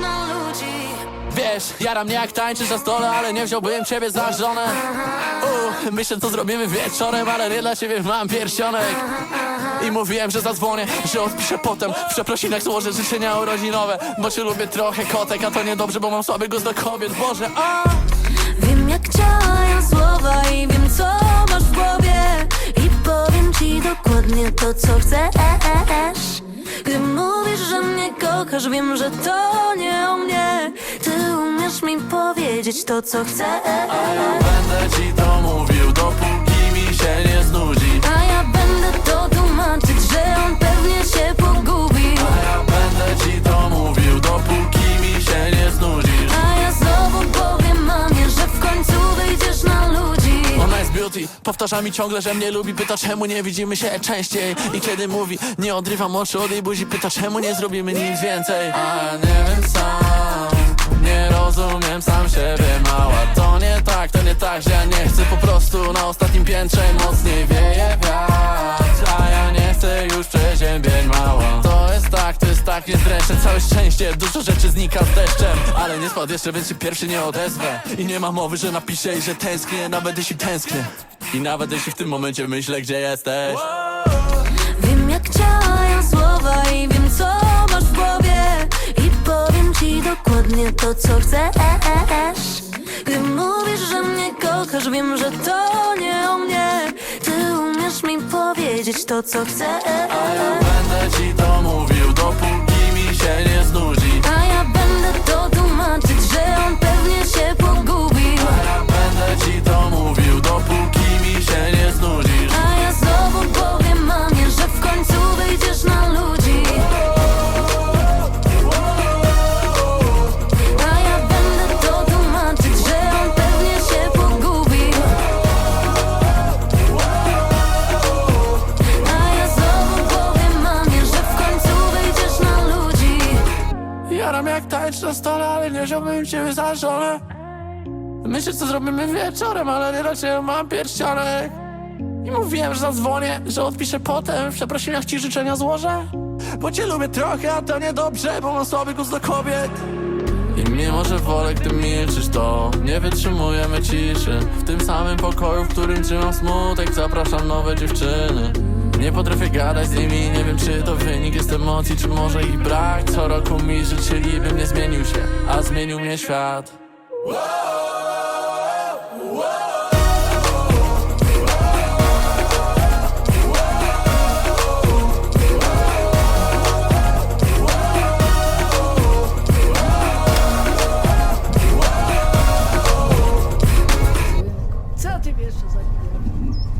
na ludzi. Wiesz, jaram mnie jak tańczysz na stole, ale nie wziąłbym ciebie za żonę. U, Myślę co zrobimy wieczorem, ale nie dla ciebie mam pierścionek. I mówiłem, że zadzwonię, że odpiszę potem W przeprosinach złożę życzenia urodzinowe Bo cię lubię trochę kotek, a to niedobrze, bo mam słaby głos do kobiet. Boże, a! Wiem jak działają słowa i wiem co masz w głowie. I powiem ci dokładnie to co chcesz kochasz, wiem, że to nie o mnie. Ty umiesz mi powiedzieć to co chcesz Będę ci powtarza mi ciągle, że mnie lubi Pyta czemu nie widzimy się częściej? I kiedy mówi, nie odrywam oczu od jej buzi Pyta czemu nie zrobimy nic więcej? A nie wiem sam Nie rozumiem sam siebie. Mała To nie tak, to nie tak, że ja nie chcę Po prostu na ostatnim piętrze mocniej wieje tak, jest dreszcze. Całe szczęście, dużo rzeczy znika z deszczem. Ale nie spadł jeszcze, więc się pierwszy nie odezwę. I nie ma mowy, że napiszę i że tęsknię Nawet jeśli tęsknię. I nawet jeśli w tym momencie myślę, gdzie jesteś. Wiem jak działają słowa i wiem co masz w głowie. I powiem ci dokładnie to co chcesz. Gdy mówisz, że mnie kochasz, wiem, że to nie o mnie. Ty umiesz mi powiedzieć to co chcesz. A ja będę ci to mówił, dopóki mi się tańcz na stole, ale nie wziąłbym ciebie za żonę. Myślę, co zrobimy wieczorem, ale nie ciebie mam pierścionek. I mówiłem, że zadzwonię, że odpiszę potem. W przeprosinach ci życzenia złożę? Bo cię lubię trochę, a to niedobrze, bo mam słaby głos do kobiet. I mimo, że wolę, gdy milczysz, to nie wytrzymujemy ciszy. W tym samym pokoju, w którym trzymam smutek Zapraszam nowe dziewczyny Nie potrafię gadać z nimi, nie wiem czy to wynik jest emocji, czy może ich brak. Co roku mi życzyli, bym nie zmienił się, a zmienił mnie świat